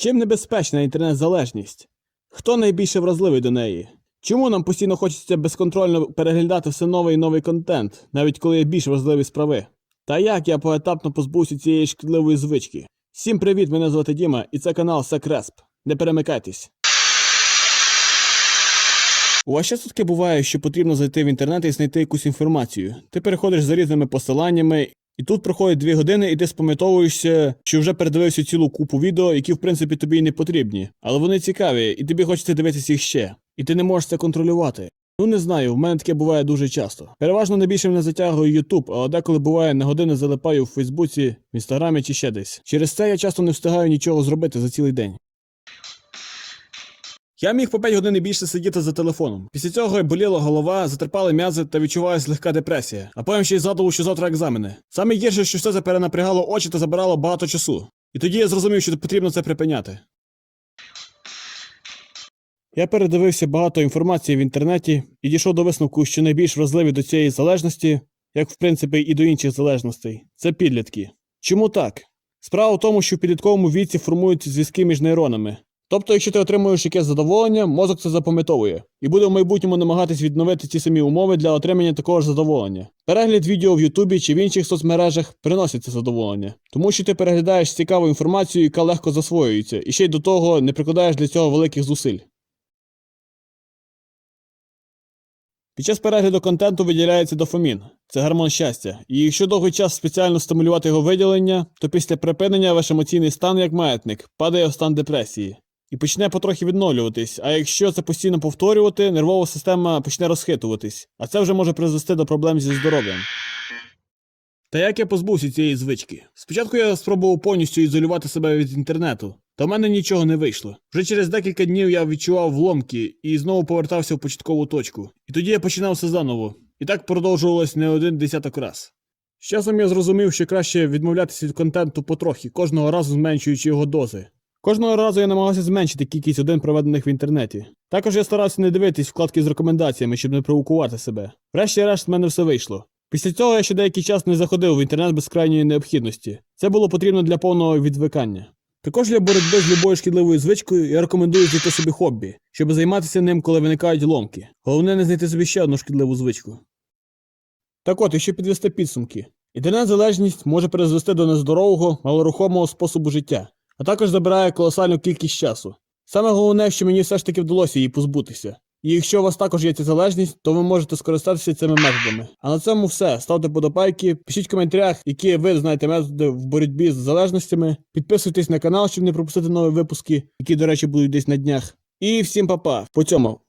Чим небезпечна інтернет-залежність? Хто найбільше вразливий до неї? Чому нам постійно хочеться безконтрольно переглядати все новий і новий контент, навіть коли є більш важливі справи? Та як я поетапно позбувся цієї шкідливої звички? Всім привіт, мене звати Діма, і це канал Секресп. Не перемикайтесь. У вас часто таке буває, що потрібно зайти в інтернет і знайти якусь інформацію. Ти переходиш за різними посиланнями, і тут проходять дві години, і ти спам'ятовуєшся, що вже передивився цілу купу відео, які в принципі тобі й не потрібні, але вони цікаві, і тобі хочеться дивитися їх ще. І ти не можеш це контролювати. Ну не знаю, в мене таке буває дуже часто. Переважно найбільше мене затягує YouTube, але деколи буває на години залипаю в Фейсбуці, в інстаграмі чи ще десь. Через це я часто не встигаю нічого зробити за цілий день. Я міг по 5 годин і більше сидіти за телефоном. Після цього боліла голова, затерпали м'язи та відчувалась легка депресія. А потім ще й згадував, що завтра екзамени. Саме гірше, що все це перенапрягало очі та забирало багато часу. І тоді я зрозумів, що потрібно це припиняти. Я передивився багато інформації в інтернеті і дійшов до висновку, що найбільш вразливі до цієї залежності, як в принципі і до інших залежностей, це підлітки. Чому так? Справа в тому, що в підлітковому віці формуються зв'язки між нейронами. Тобто, якщо ти отримуєш якесь задоволення, мозок це запам'ятовує і буде в майбутньому намагатись відновити ті самі умови для отримання такого ж задоволення. Перегляд відео в Ютубі чи в інших соцмережах приносить це задоволення, тому що ти переглядаєш цікаву інформацію, яка легко засвоюється, і ще й до того не прикладаєш для цього великих зусиль. Під час перегляду контенту виділяється дофамін. Це гормон щастя. І якщо довгий час спеціально стимулювати його виділення, то після припинення ваш емоційний стан, як маятник, падає в стан депресії і почне потрохи відновлюватись. А якщо це постійно повторювати, нервова система почне розхитуватись, а це вже може призвести до проблем зі здоров'ям. Та як я позбувся цієї звички? Спочатку я спробував повністю ізолювати себе від інтернету, та в мене нічого не вийшло. Вже через декілька днів я відчував вломки і знову повертався в початкову точку. І тоді я починав все заново. І так продовжувалось не один десяток раз. З часом я зрозумів, що краще відмовлятися від контенту потрохи, кожного разу зменшуючи його дози. Кожного разу я намагався зменшити кількість годин, проведених в інтернеті. Також я старався не дивитись вкладки з рекомендаціями, щоб не провокувати себе. Врешті-решт в мене все вийшло. Після цього я ще деякий час не заходив в інтернет без крайньої необхідності. Це було потрібно для повного відвикання. Також для боротьби з любою шкідливою звичкою я рекомендую знайти собі хобі, щоб займатися ним, коли виникають ломки. Головне не знайти собі ще одну шкідливу звичку. Так от, якщо підвести підсумки, інтернет-залежність може призвести до нездорового, малорухомого способу життя, а також забирає колосальну кількість часу. Саме головне, що мені все ж таки вдалося її позбутися. І якщо у вас також є ця залежність, то ви можете скористатися цими методами. А на цьому все. Ставте подобайки, пишіть в коментарях, які ви знаєте методи в боротьбі з залежностями. Підписуйтесь на канал, щоб не пропустити нові випуски, які, до речі, будуть десь на днях. І всім па-па. По цьому.